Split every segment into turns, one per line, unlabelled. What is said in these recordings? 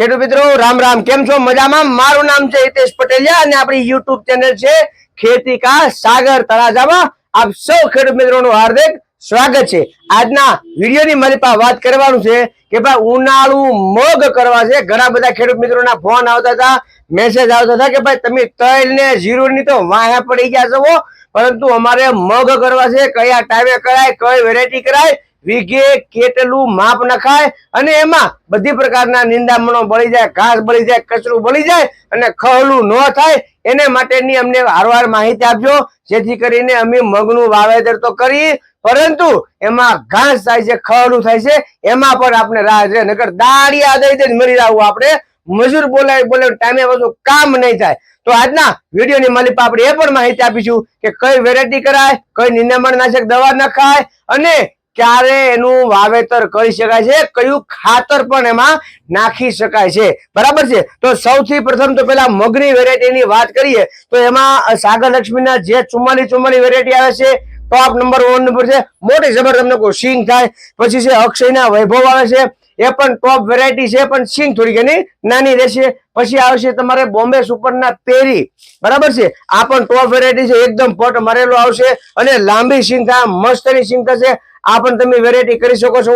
ખેડૂત મિત્રો, રામ રામ. કેમ છો? મજામાં? મારું નામ છે હિતેશ પટેલિયા અને આપણી યુટ્યુબ ચેનલ છે ખેતી કા સાગર તળાજામાં. આપ સૌ ખેડૂત મિત્રોનું હાર્દિક સ્વાગત છે. આજના વિડીયોની મારી પાસે વાત કરવાનું છે કે ભાઈ ઉનાળુ મગ કરવા છે. ઘણા બધા ખેડૂત મિત્રોના ફોન આવતા હતા મેસેજ આવતા હતા કે ભાઈ તમે તલ ને જીરું ની તો વાહે પડી ગયા છો પરંતુ અમારે મગ કરવા છે. કયા ટાઈમે કરાય? કઈ વેરાયટી કરાય? વીઘે કેટલું માપ નખાય અને એમાં બધી પ્રકારના નિંદામણો બળી જાય, ઘાસ બળી જાય, કચરું બળી જાય અને ખહલું ન થાય, એને માટેની અમને વારવાર માહિતી આપજો. જેથી કરીને અમે મગનું વાવેતર તો કરી, પરંતુ એમાં ઘાસ થાય છે, ખહલું થાય છે, એમાં પણ આપણે રાહ છે નગર દાળિયા દઈ દઈને મરી જવું આપણે. મજૂર બોલાય બોલાવી ટાઈમે બધું કામ નહીં થાય. તો આજના વિડીયોની માલિક આપણે એ પણ માહિતી આપીશું કે કઈ વેરાયટી કરાય, કઈ નિંદામણ નાશક દવા નખાય અને ક્યારે એનું વાવેતર કરી શકાય છે, કયું ખાતર પણ એમાં નાખી શકાય છે. બરાબર છે? તો સૌથી પ્રથમ તો પેલા મગની વેરાયટીની વાત કરીએ, તો એમાં સાગર લક્ષ્મીના જે ચુમ્માલી ચુમ્માલી વેરાયટી આવે છે ટોપ નંબર વન, નંબર છે, મોટી જબર તમને કોઈ સિંગ થાય, પછી છે અક્ષયના વૈભવ આવે છે, એ પણ ટોપ વેરાયટી છે, પણ સિંગ થોડીક એની નાની રહેશે, પછી આવશે તમારે બોમ્બે સુપરના પેરી, બરાબર છે? આ પણ ટોપ વેરાયટી છે, એકદમ પટ મરેલો આવશે, અને લાંબી સિંગ થાય, મસ્તની સિંગ થશે આ પણ તમે વેરાયટી કરી શકો છો.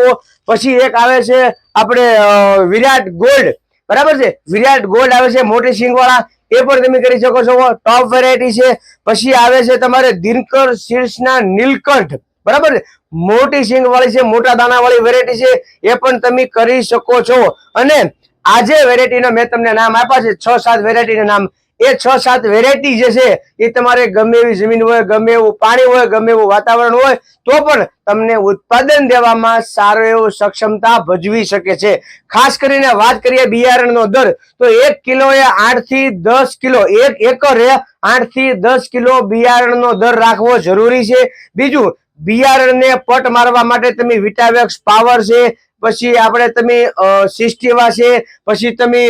પછી એક આવે છે આપણે વિરાટ ગોલ્ડ. બરાબર છે? વિરાટ ગોલ્ડ આવે છે, મોટી સિંગ વાળા એ પણ તમે કરી શકો છો. ટોપ વેરાયટી છે. પછી આવે છે તમારે દિનકર શીર્ષના નીલકંઠ. બરાબર મોટી સિંગ વાળી છે, મોટા દાણા વાળી વેરાયટી છે. એ પણ તમે કરી શકો છો. અને આજે વેરાયટીના મેં તમને નામ આપ્યા છે. છ સાત વેરાયટીના નામ એ છ સાત વેરાયટી જે છે, એ તમારે ગમે એવી જમીન હોય, ગમે એવું પાણી હોય, ગમે એવું વાતાવરણ હોય, તો પણ તમને ઉત્પાદન દેવામાં સારો એવો સક્ષમતા ભજવી શકે છે. ખાસ કરીને વાત કરીએ બિયારણનો દર, તો એક કિલો એ આઠથી દસ કિલો, એક એકરે આઠથી દસ કિલો બિયારણનો દર રાખવો જરૂરી છે. બીજું, બિયારણને પટ મારવા માટે તમે વિટાવેક્સ પાવર છે પછી આપણે તમે સિસ્ટીવા છે, પછી તમે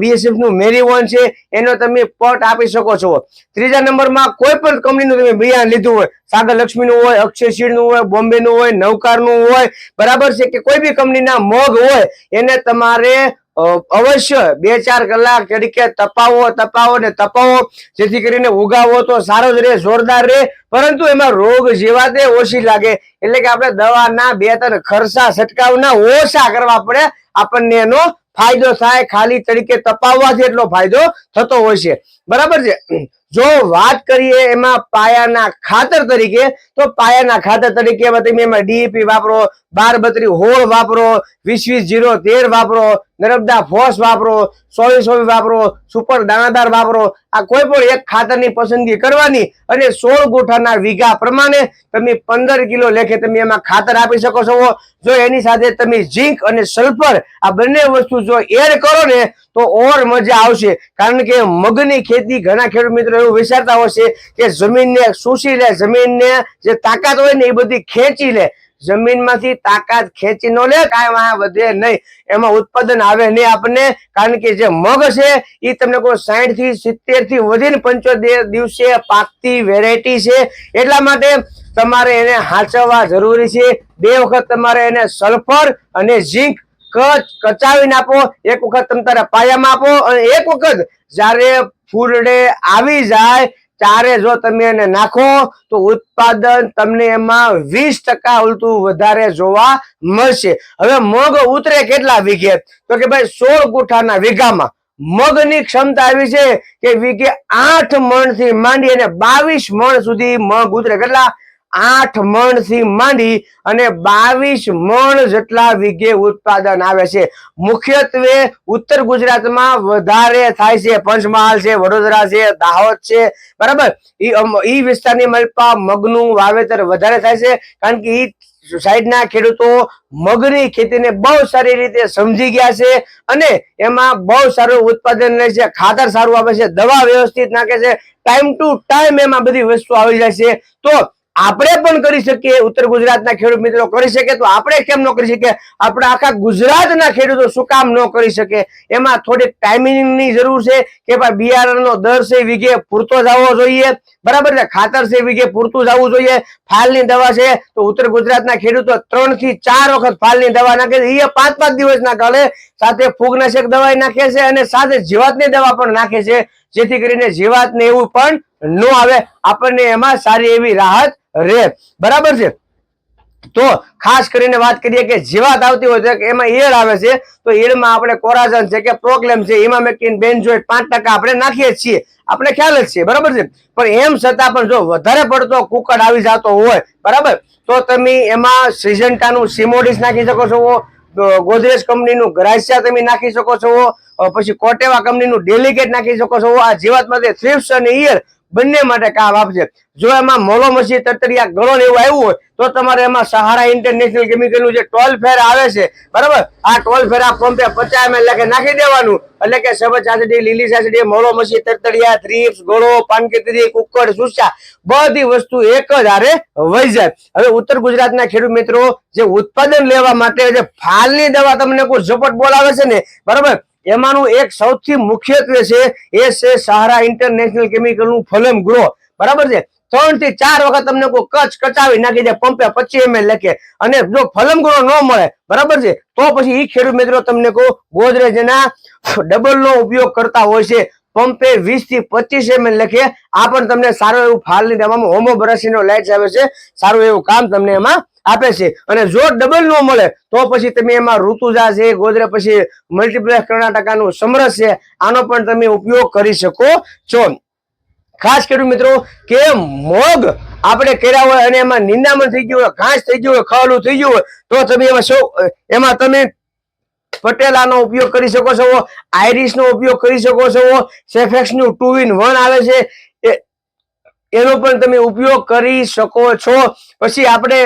બીએસએફનું મેરીવોન છે, એનો તમે પટ આપી શકો છો. ત્રીજા નંબરમાં કોઈ પણ કંપનીનું તમે બિયારણ લીધું હોય, સાગર લક્ષ્મીનું હોય, અક્ષયનું હોય બોમ્બે નું હોય, નવકારનું હોય, બરાબર છે કે કોઈ બી કંપનીના મગ હોય, એને તમારે અવશ્ય બે ચાર કલાક તરીકે તપાવો તપાવો ને તપાવો. જેથી કરીને ઉગાવો તો સારો જ રહે, જોરદાર રહે. પરંતુ એમાં રોગ જીવાતે ઓછી લાગે. એટલે કે આપણે દવાના બે ત્રણ ખર્ચા છંટકાવના ઓછા કરવા પડે. આપણને એનો ફાયદો થાય. ખાલી તરીકે તપાવવાથી એટલો ફાયદો થતો હોય છે. બરાબર છે? જો વાત કરીએ એમાં પાયાના ખાતર તરીકે, તો પાયાના ખાતર તરીકે તમે એમાં ડીએપી વાપરો બાર બત્રી હોળ વાપરો, વીસ વીસ જીરો તેર વાપરો, નર્મદા ફોસ વાપરો સોવી સોવી વાપરો, સુપર દાણાદાર વાપરો, આ કોઈ પણ એક ખાતરની પસંદગી કરવાની અને સોળ ગોઠાના વીઘા પ્રમાણે તમે પંદર કિલો લેખે તમે એમાં ખાતર આપી શકો છો. જો એની સાથે તમે ઝીંક અને સલ્ફર આ બંને વસ્તુ જો એડ કરો ને તો ઓર મજા આવશે. કારણ કે મગની ખેતી ઘણા ખેડૂત મિત્રો એવું વિચારતા હોય છે કે જમીનને શોષી લે, જમીનને જે તાકાત હોય ને એ બધી ખેંચી લે. જમીનમાંથી તાકાત ખેંચી ન લે, કાંઈ વાંહે વધે નહીં. એમાં ઉત્પાદન આવે નહીં આપણને. કારણ કે જે મગ છે, એ તમને કોઈ સાઠથી સિત્તેરથી વધીને પંચોતેર દિવસે પાકતી વેરાયટી છે. એટલા માટે તમારે એને હાચવવા જરૂરી છે. બે વખત તમારે એને સલ્ફર અને ઝીંક કચ કચાવી નાખો એક વખત તમે તારા પાયામાં આપો અને એક વખત જ્યારે ફૂલડે આવી જાય, ત્યારે જો તમે એને નાખો, તો ઉત્પાદન તમને એમાં વીસ ટકા ઉલટું વધારે જોવા મળશે. હવે મગ ઉતરે કેટલા વીઘે? તો કે ભાઈ સોળ ગુઠાના વીઘામાં. મગની ક્ષમતા આવી છે કે વીઘે આઠ મણથી માંડી અને બાવીસ મણ સુધી મગ ઉતરે. કેટલા? આઠ મણથી માંડી અને બાવીસ મણ જેટલા વીઘે ઉત્પાદન આવે છે. મુખ્યત્વે ઉત્તર ગુજરાતમાં વધારે થાય છે. પંચમહાલ છે, વડોદરા છે, દાહોદ છે. બરાબર? ઈ વિસ્તારની મલપા મગનું વાવેતર વધારે થાય છે. કારણ કે ઈ સાઈડના ખેડૂતો મગની ખેતીને બહુ સારી રીતે સમજી ગયા છે અને એમાં બહુ સારું ઉત્પાદન રહે છે. ખાતર સારું આવે છે. દવા વ્યવસ્થિત નાખે છે. ટાઈમ ટુ ટાઈમ એમાં બધી વસ્તુ આવી જાય છે. તો આપણે પણ કરી શકીએ, ઉત્તર ગુજરાતના ખેડૂત મિત્રો કરી શકે તો આપણે કેમ ન કરી શકીએ? આપણે આખા ગુજરાતના ખેડૂતો શું કામ ન કરી શકે? એમાં થોડીક ટાઈમિંગની જરૂર છે કે ભાઈ બિયારણનો દર છે વીઘે પૂરતો જવો જોઈએ. બરાબર છે? ખાતર છે વીઘે પૂરતું જવું જોઈએ. ફાલની દવા છે તો ઉત્તર ગુજરાતના ખેડૂતો ત્રણથી ચાર વખત ફાલની દવા નાખે છે. એ પાંચ પાંચ દિવસના કાલે સાથે ફૂગનાશક દવા નાખે છે અને સાથે જીવાતની દવા પણ નાખે છે. જેથી કરીને જીવાતને એવું પણ ન આવે. આપણને એમાં સારી એવી રાહત રહે. બરાબર છે? તો ખાસ કરીને વાત કરીએ કે જીવાત આવતી હોય તો એમાં ઈયળ આવે છે. તો ઈયળમાં આપણે કોરાઝન છે કે પ્રોક્લેમ છે, એમાં મેકિન બેન્ઝોઇટ પાંચ ટકા આપણે નાખીએ છીએ. આપણે ખ્યાલ જ છે બરાબર છે? પણ એમ છતાં પણ જો વધારે પડતો કુકડ આવી જતો હોય, બરાબર? તો તમે એમાં સિઝન્ટાનું સિમોડિસ નાખી શકો છો. ગોદરેજ કંપનીનું ગ્રાસિયા તમે નાખી શકો છો પછી કોટેવા કંપનીનું ડેલિકેટ નાખી શકો છો. આ જીવાત માટે થ્રિપ્સ અને ઈયર બંને માટે કામ આપશે. જો એમાં મોલોમસી તતરિયા ગળો ને એવું આવ્યું હોય, તો તમારે એમાં સહારા ઇન્ટરનેશનલ કેમિકલનું જે ટોલ ફેર આવે છે, બરાબર? આ ટોલ ફેર આ પંપે પચાસ એમ એટલે કે નાખી દેવાનું. એટલે કે સબજ ચાસડી લીલી ચાસડી મોલોમસી તરતરિયા થ્રીપ્સ ગળો, પાનકેતરી, કુકડ, સુસા, બધી વસ્તુ એક જ હારે વહી જાય. હવે ઉત્તર ગુજરાતના ખેડૂત મિત્રો, જે ઉત્પાદન લેવા માટે જે ફાલની દવા તમને કોઈ ઝપટ બોલાવે છે ને, બરાબર? એમાંનું એક સૌથી મુખ્યત્વે છે એ છે સહારા ઇન્ટરનેશનલ કેમિકલનું ફલમ ગ્રો બરાબર છે? ત્રણથી ચાર વખત તમને કોઈ કચ કચાવી નાખી દે, પંપે પચીસ એમએલ લખે અને જો ફલમ ગ્રો ન મળે, બરાબર છે? તો પછી ઈ ખેડૂત મિત્રો તમને કહું ગોદરેજ ના ડબલ નો ઉપયોગ કરતા હોય છે. પંપે વીસથી પચીસ એમએલ લખે. આ પણ તમને સારું એવું ફાલની દવામાં હોમો નો લાઇટ આવે છે. સારું એવું કામ તમને એમાં આપે છે. અને જો ડબલ નો મળે, તો પછી તમે એમાં ઋતુજા છે, ગોદરે પછી મલ્ટીપ્લેક્સ કર્ણાટકાનું સમરસ છે, આનો પણ તમે ઉપયોગ કરી શકો છો. ખાસ ખેડૂત મિત્રો, કે મોગ આપણે કર્યા હોય અને એમાં નિંદામણ થઈ ગયું હોય, ઘાસ થઈ ગયું હોય ખાવાનું થઈ ગયું હોય, તો તમે એમાં એમાં તમે પટેલાનો ઉપયોગ કરી શકો છો આઈરિસ નો ઉપયોગ કરી શકો છો સેફેક્સનું ટુ ઇન વન આવે છે એનો પણ તમે ઉપયોગ કરી શકો છો. પછી આપણે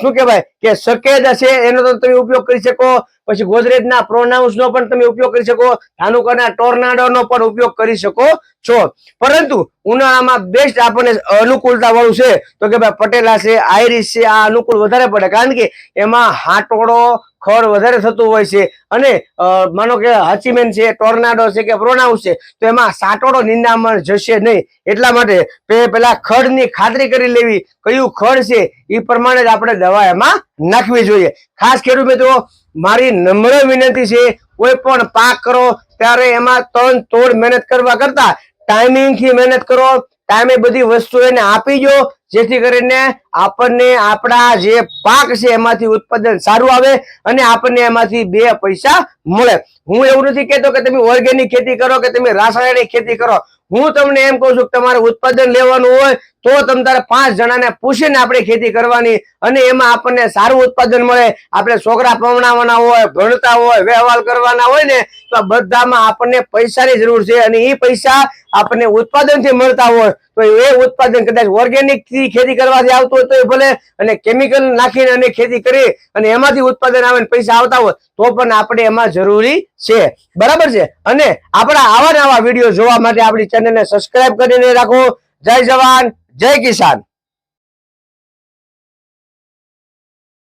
શું કહેવાય? કે સકેદ છે એનો તો તમે ઉપયોગ કરી શકો. પછી ગોદરેજના પ્રોનાઉન્સ નો પણ તમે ઉપયોગ કરી શકો. ધાનુકાના ટોર્નાડો નો પણ ઉપયોગ કરી શકો છો. પરંતુ ઉનાળામાં બેસ્ટ આપણને અનુકૂળતા વાળું છે. તો કે ભાઈ પટેલા છે આઈરિસ છે, આ અનુકૂળ વધારે પડે. કારણ કે એમાં હાટોડો, ખડ વધારે થતું હોય છે. અને માનો કે હચીમેન છે ટોર્નાડો છે કે પ્રોનાઉન્સ છે, તો એમાં સાટોડો નિંદામણ જશે નહીં. એટલા માટે પેલા ખડની ખાતરી કરી લેવી. કયું ખડ છે એ પ્રમાણે જ આપણે દવા એમાં નાખવી જોઈએ. ખાસ ખેડૂત મિત્રો, મારી નમ્ર વિનંતી છે, કોઈ પણ પાક કરો, ત્યારે એમાં તન તોડ મહેનત કરવા કરતા ટાઈમિંગથી મહેનત કરો ટાઈમે બધી વસ્તુ એને આપી દો જેથી કરીને આપણને આપણા જે પાક છે એમાંથી ઉત્પાદન સારું આવે અને આપણને એમાંથી બે પૈસા મળે. હું એવું નથી કહેતો કે તમે ઓર્ગેનિક ખેતી કરો કે તમે રાસાયણિક ખેતી કરો. હું તમને એમ કહું છું કે તમારે ઉત્પાદન લેવાનું હોય તો તમે તારે પાંચ જણાને પૂછીને આપણે ખેતી કરવાની અને એમાં આપણને સારું ઉત્પાદન મળે. આપણે છોકરા પવણાવવાના હોય, ભણતા હોય, વ્યવહાર કરવાના હોય ને, તો બધામાં આપણને પૈસાની જરૂર છે અને એ પૈસા આપણને ઉત્પાદનથી મળતા હોય. તો એ ઉત્પાદન કદાચ ઓર્ગેનિક થી ખેતી કરવાથી આવતું હોય તો ભલે અને કેમિકલ નાખીને અને ખેતી કરી અને એમાંથી ઉત્પાદન આવે પૈસા આવતા હોય તો પણ આપણે એમાં જરૂરી છે. બરાબર છે? અને આપણા આવા નવા વીડિયો જોવા માટે આપણી ચેનલને સબસ્ક્રાઇબ કરીને રાખો. જય જવાન, જય કિસાન.